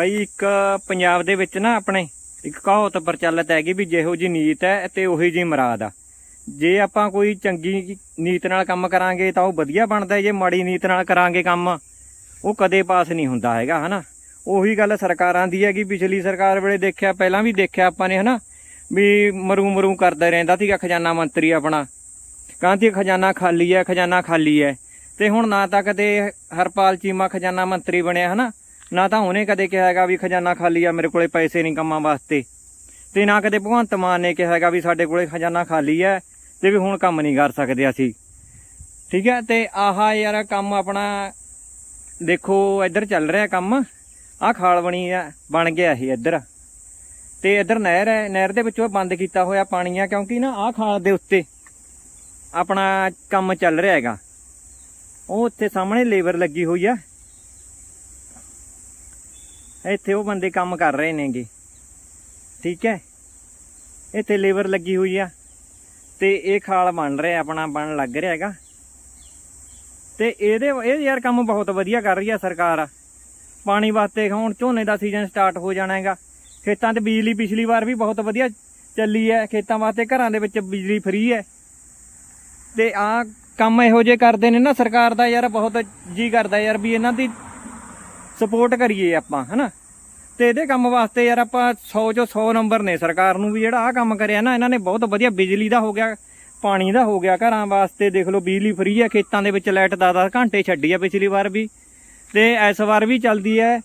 ਬਾਈ ਇੱਕ ਪੰਜਾਬ ਦੇ ਵਿੱਚ ਨਾ ਆਪਣੇ ਇੱਕ ਕਹਾਵਤ ਪ੍ਰਚਲਿਤ ਹੈਗੀ ਵੀ ਜਿਹੋ ਜੀ ਨੀਤ ਹੈ ਤੇ ਉਹੀ ਜੀ ਮਰਾਦ ਆ। ਜੇ ਆਪਾਂ ਕੋਈ ਚੰਗੀ ਨੀਤ ਨਾਲ ਕੰਮ ਕਰਾਂਗੇ ਤਾਂ ਉਹ ਵਧੀਆ ਬਣਦਾ ਜੇ ਮਾੜੀ ਨੀਤ ਨਾਲ ਕਰਾਂਗੇ ਕੰਮ, ਉਹ ਕਦੇ ਪਾਸ ਨਹੀਂ ਹੁੰਦਾ ਹੈਗਾ, ਹਨਾ? ਉਹੀ ਗੱਲ ਸਰਕਾਰਾਂ ਦੀ ਹੈਗੀ, ਪਿਛਲੀ ਸਰਕਾਰ ਵੇਲੇ ਦੇਖਿਆ, ਪਹਿਲਾਂ ਵੀ ਦੇਖਿਆ ਆਪਾਂ ਨੇ, ਹਨਾ? ਵੀ ਮਰੂ ਮਰੂ ਕਰਦਾ ਰਹਿੰਦਾ ਸੀਗਾ ਖਜ਼ਾਨਾ ਮੰਤਰੀ ਆਪਣਾ। ਕਹਿੰਦੀ ਖਜ਼ਾਨਾ ਖਾਲੀ ਹੈ, ਖਜ਼ਾਨਾ ਖਾਲੀ ਹੈ। ਤੇ ਹੁਣ ਨਾ ਤਾਂ ਕਦੇ ਹਰਪਾਲ ਚੀਮਾ ਖਜ਼ਾਨਾ ਮੰਤਰੀ ਬਣਿਆ, ਹਨਾ? ਨਾ ਤਾਂ ਉਹਨੇ ਕਦੇ ਕਿਹਾ ਹੈਗਾ ਵੀ ਖਜ਼ਾਨਾ ਖਾਲੀ ਆ, ਮੇਰੇ ਕੋਲੇ ਪੈਸੇ ਨਹੀਂ ਕੰਮਾਂ ਵਾਸਤੇ। ਤੇ ਨਾ ਕਦੇ ਭਗਵੰਤ ਮਾਨ ਨੇ ਕਿਹਾ ਹੈਗਾ ਵੀ ਸਾਡੇ ਕੋਲੇ ਖਜ਼ਾਨਾ ਖਾਲੀ ਹੈ ਤੇ ਵੀ ਹੁਣ ਕੰਮ ਨਹੀਂ ਕਰ ਸਕਦੇ ਅਸੀਂ। ਠੀਕ ਹੈ, ਤੇ ਆਹਾ ਯਾਰ ਕੰਮ ਆਪਣਾ ਦੇਖੋ, ਇੱਧਰ ਚੱਲ ਰਿਹਾ ਕੰਮ। ਆਹ ਖਾਲ ਬਣੀ ਆ, ਬਣ ਗਿਆ ਇਹ ਇੱਧਰ। ਤੇ ਇੱਧਰ ਨਹਿਰ ਹੈ, ਨਹਿਰ ਦੇ ਵਿੱਚੋਂ ਬੰਦ ਕੀਤਾ ਹੋਇਆ ਪਾਣੀ ਆ ਕਿਉਂਕਿ ਨਾ ਆਹ ਖਾਲ ਦੇ ਉੱਤੇ ਆਪਣਾ ਕੰਮ ਚੱਲ ਰਿਹਾ ਹੈਗਾ। ਉਹ ਉੱਥੇ ਸਾਹਮਣੇ ਲੇਬਰ ਲੱਗੀ ਹੋਈ ਆ। ਇੱਥੇ ਉਹ ਬੰਦੇ ਕੰਮ ਕਰ ਰਹੇ ਨੇਗੇ। ਠੀਕ ਹੈ? ਇੱਥੇ ਲੇਬਰ ਲੱਗੀ ਹੋਈ ਆ। ਤੇ ਇਹ ਖਾਲ ਬਣ ਰਿਹਾ, ਆਪਣਾ ਬਣ ਲੱਗ ਰਿਹਾ ਹੈਗਾ। ਤੇ ਇਹਦੇ, ਇਹ ਯਾਰ ਕੰਮ ਬਹੁਤ ਵਧੀਆ ਕਰ ਰਹੀ ਆ ਸਰਕਾਰ। ਪਾਣੀ ਵਾਸਤੇ ਹੁਣ ਝੋਨੇ ਦਾ ਸੀਜ਼ਨ ਸਟਾਰਟ ਹੋ ਜਾਣਾ ਹੈਗਾ। ਖੇਤਾਂ 'ਚ ਬਿਜਲੀ ਪਿਛਲੀ ਵਾਰ ਵੀ ਬਹੁਤ ਵਧੀਆ ਚੱਲੀ ਹੈ। ਖੇਤਾਂ ਵਾਸਤੇ ਘਰਾਂ ਦੇ ਵਿੱਚ ਬਿਜਲੀ ਫ੍ਰੀ ਹੈ। ਤੇ ਆ ਕੰਮ ਇਹੋ ਜਿਹੇ ਕਰਦੇ ਨੇ ਨਾ, ਸਰਕਾਰ ਦਾ ਯਾਰ ਬਹੁਤ ਜੀ ਕਰਦਾ ਯਾਰ ਵੀ ਇਹਨਾਂ ਦੀ ਸਪੋਰਟ ਕਰੀਏ ਆਪਾਂ, ਹਨਾ? ਤੇ ਇਹਦੇ ਕੰਮ ਵਾਸਤੇ ਯਾਰ ਆਪਾਂ 100 ਚੋਂ 100 ਨੰਬਰ ਨੇ ਸਰਕਾਰ ਨੂੰ ਵੀ ਜਿਹੜਾ ਆ ਕੰਮ ਕਰਿਆ ਨਾ, ਇਹਨਾਂ ਨੇ ਬਹੁਤ ਵਧੀਆ ਬਿਜਲੀ ਦਾ ਹੋ ਗਿਆ, ਪਾਣੀ ਦਾ ਹੋ ਗਿਆ ਘਰਾਂ ਵਾਸਤੇ, ਦੇਖ ਲਓ ਬਿਜਲੀ ਫ੍ਰੀ ਹੈ ਖੇਤਾਂ ਦੇ ਵਿੱਚ ਲਾਈਟ 10-10 ਘੰਟੇ ਛੱਡੀ ਆ ਪਿਛਲੀ ਵਾਰ ਵੀ, ਤੇ ਇਸ ਵਾਰ ਵੀ ਚੱਲਦੀ ਹੈ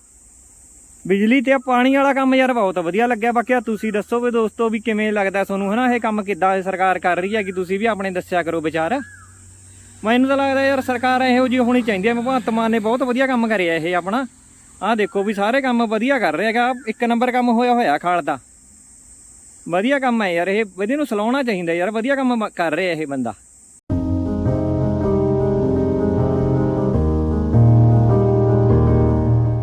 ਬਿਜਲੀ ਤੇ ਪਾਣੀ ਵਾਲਾ ਕੰਮ ਯਾਰ ਬਹੁਤ ਵਧੀਆ ਲੱਗਿਆ, ਬਾਕੀ ਤੁਸੀਂ ਦੱਸੋ ਵੀ ਦੋਸਤੋ ਵੀ ਕਿਵੇਂ ਲੱਗਦਾ ਤੁਹਾਨੂੰ, ਹਨਾ? ਇਹ ਕੰਮ ਕਿੱਦਾਂ ਸਰਕਾਰ ਕਰ ਰਹੀ ਹੈ ਕਿ ਤੁਸੀਂ ਵੀ ਆਪਣੇ ਦੱਸਿਆ ਕਰੋ ਵਿਚਾਰ। ਮੈਨੂੰ ਤਾਂ ਲੱਗਦਾ ਯਾਰ ਸਰਕਾਰ ਇਹੋ ਜਿਹੀ ਹੋਣੀ ਚਾਹੀਦੀ ਹੈ ਭਗਵੰਤ ਮਾਨ ਨੇ ਬਹੁਤ ਵਧੀਆ ਕੰਮ ਕਰਿਆ ਇਹ ਆਪਣਾ। ਆਹ ਦੇਖੋ ਵੀ ਸਾਰੇ ਕੰਮ ਵਧੀਆ ਕਰ ਰਿਹਾ ਹੈਗਾ। ਇੱਕ ਨੰਬਰ ਕੰਮ ਹੋਇਆ ਹੋਇਆ ਖਾਲ ਦਾ। ਵਧੀਆ ਕੰਮ ਹੈ ਯਾਰ, ਇਹ ਵਧੀਆ ਨੂੰ ਸਲਾਉਣਾ ਚਾਹੀਦਾ ਯਾਰ, ਵਧੀਆ ਕੰਮ ਕਰ ਰਿਹਾ ਇਹ ਬੰਦਾ।